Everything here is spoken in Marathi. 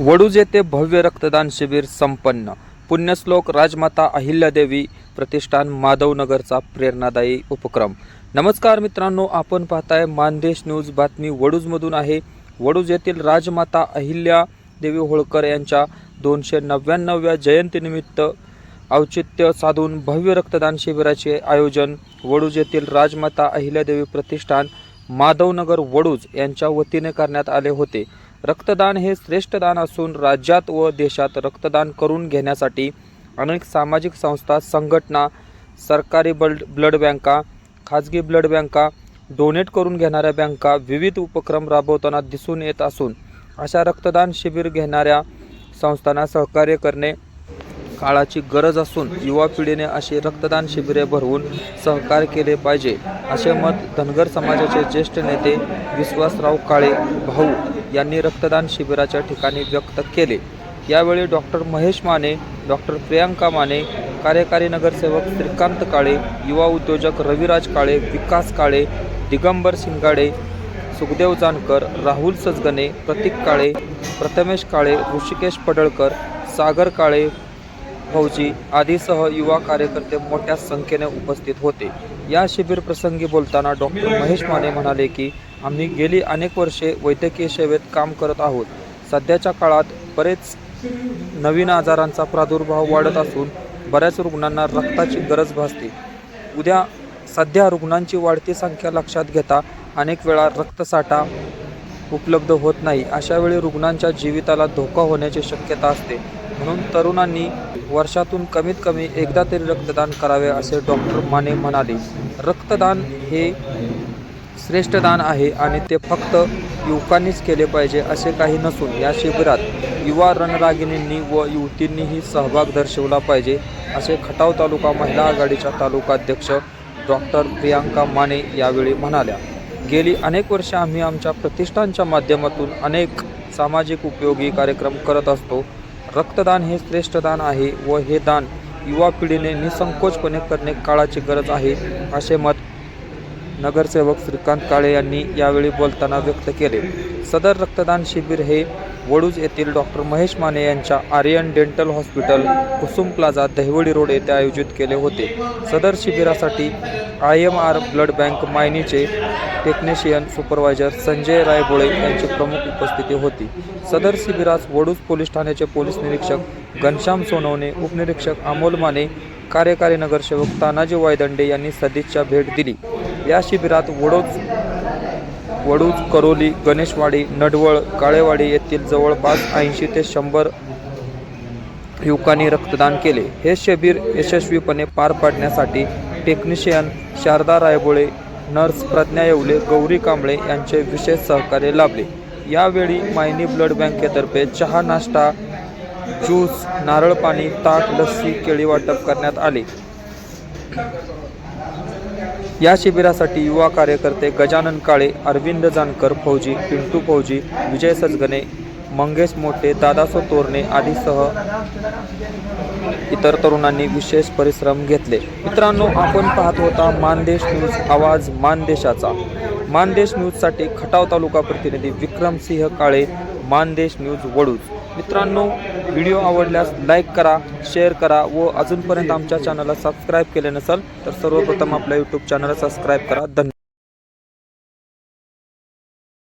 वडूज येथे भव्य रक्तदान शिबिर संपन्न. पुण्यश्लोक राजमाता अहिल्यादेवी प्रतिष्ठान माधवनगरचा प्रेरणादायी उपक्रम. नमस्कार मित्रांनो आपण पाहताय मानदेश न्यूज बातमी वडूजमधून आहे. वडूज येथील राजमाता अहिल्या देवी होळकर यांच्या दोनशे नव्याण्णव्या जयंतीनिमित्त औचित्य साधून भव्य रक्तदान शिबिराचे आयोजन वडूज येथील राजमाता अहिल्यादेवी प्रतिष्ठान माधवनगर वडूज यांच्या वतीने करण्यात आले होते. रक्तदान हे श्रेष्ठ दान असून राज्यात व देशात रक्तदान करून घेण्यासाठी अनेक सामाजिक संस्था संघटना सरकारी ब्लड ब्लड बँका खाजगी ब्लड बँका डोनेट करून घेणाऱ्या बँका विविध उपक्रम राबवताना दिसून येत असून अशा रक्तदान शिबिर घेणाऱ्या संस्थांना सहकार्य करणे काळाची गरज असून युवा पिढीने अशी रक्तदान शिबिरे भरवून सहकार्य केले पाहिजे असे मत धनगर समाजाचे ज्येष्ठ नेते विश्वासराव काळे भाऊ यांनी रक्तदान शिबिराच्या ठिकाणी व्यक्त केले. यावेळी डॉक्टर महेश माने डॉक्टर प्रियांका माने कार्यकारी नगरसेवक श्रीकांत काळे युवा उद्योजक रविराज काळे विकास काळे दिगंबर शिंगाडे सुखदेव जानकर राहुल सजगणे प्रतीक काळे प्रथमेश काळे ऋषिकेश पडळकर सागर काळे फौजी आदीसह युवा कार्यकर्ते मोठ्या संख्येने उपस्थित होते. या शिबिर प्रसंगी बोलताना डॉक्टर महेश माने म्हणाले की आम्ही गेली अनेक वर्षे वैद्यकीय सेवेत काम करत आहोत. सध्याच्या काळात बरेच नवीन आजारांचा प्रादुर्भाव वाढत असून बऱ्याच रुग्णांना रक्ताची गरज भासते. उद्या सध्या रुग्णांची वाढती संख्या लक्षात घेता अनेक वेळा रक्तसाठा उपलब्ध होत नाही. अशावेळी रुग्णांच्या जीविताला धोका होण्याची शक्यता असते. म्हणून तरुणांनी वर्षातून कमीत कमी एकदा तरी रक्तदान करावे असे डॉक्टर माने म्हणाले. रक्तदान हे श्रेष्ठ दान आहे आणि ते फक्त युवकांनीच केले पाहिजे असे काही नसून या शिबिरात युवा रणरागिणींनी व युवतींनीही सहभाग दर्शवला पाहिजे असे खटाव तालुका महिला आघाडीच्या तालुकाध्यक्ष डॉक्टर प्रियांका माने यावेळी म्हणाल्या. गेली अनेक वर्षे आम्ही आमच्या प्रतिष्ठानच्या माध्यमातून अनेक सामाजिक उपयोगी कार्यक्रम करत असतो. रक्तदान हे श्रेष्ठ दान आहे व हे दान युवा पिढीने निसंकोचपणे करणे काळाची गरज आहे असे मत नगरसेवक श्रीकांत काळे यांनी यावेळी बोलताना व्यक्त केले. सदर रक्तदान शिबिर हे वडूज येथील डॉक्टर महेश माने यांच्या Aryan dental hospital Kusum plaza Dahiwadi road येथे आयोजित केले होते. सदर शिबिरासाठी I M R blood bank मायनीचे technician supervisor Sanjay Raibole यांची प्रमुख उपस्थिती होती. सदर शिबिरास वडूज पोलीस ठाण्याचे पोलीस निरीक्षक घनश्याम सोनवणे उपनिरीक्षक अमोल माने कार्यकारी नगरसेवक तानाजी वायदंडे यांनी सदिच्छा भेट दिली. या शिबिरात वडोज वडूज करोली गणेशवाडी नडवळ काळेवाडी येथील जवळपास ऐंशी ते शंभर युवकांनी रक्तदान केले. हे शिबिर यशस्वीपणे पार पाडण्यासाठी टेक्निशियन शारदा रायबोळे नर्स प्रज्ञा येवले गौरी कांबळे यांचे विशेष सहकार्य लाभले. यावेळी मायनी ब्लड बँकेतर्फे चहा नाश्ता ज्यूस नारळ पाणी ताक लस्सी केळी वाटप करण्यात आले. या शिबिरासाठी युवा कार्यकर्ते गजानन काळे अरविंद जानकर फौजी पिंटू फौजी विजय सजगणे मंगेश मोठे दादासो तोरणे आदीसह इतर तरुणांनी विशेष परिश्रम घेतले. मित्रांनो आपण पाहत होता मानदेश न्यूज आवाज मानदेशाचा. मानदेश न्यूजसाठी खटाव तालुका प्रतिनिधी विक्रमसिंह काळे मानदेश न्यूज वडूज. मित्रांनो व्हिडिओ आवडल्यास लाईक करा शेअर करा व अजूनपर्यंत आमच्या चॅनलला सबस्क्राईब केले नसेल तर सर्वप्रथम आपल्या यूट्यूब चॅनलला सबस्क्राईब करा. धन्यवाद.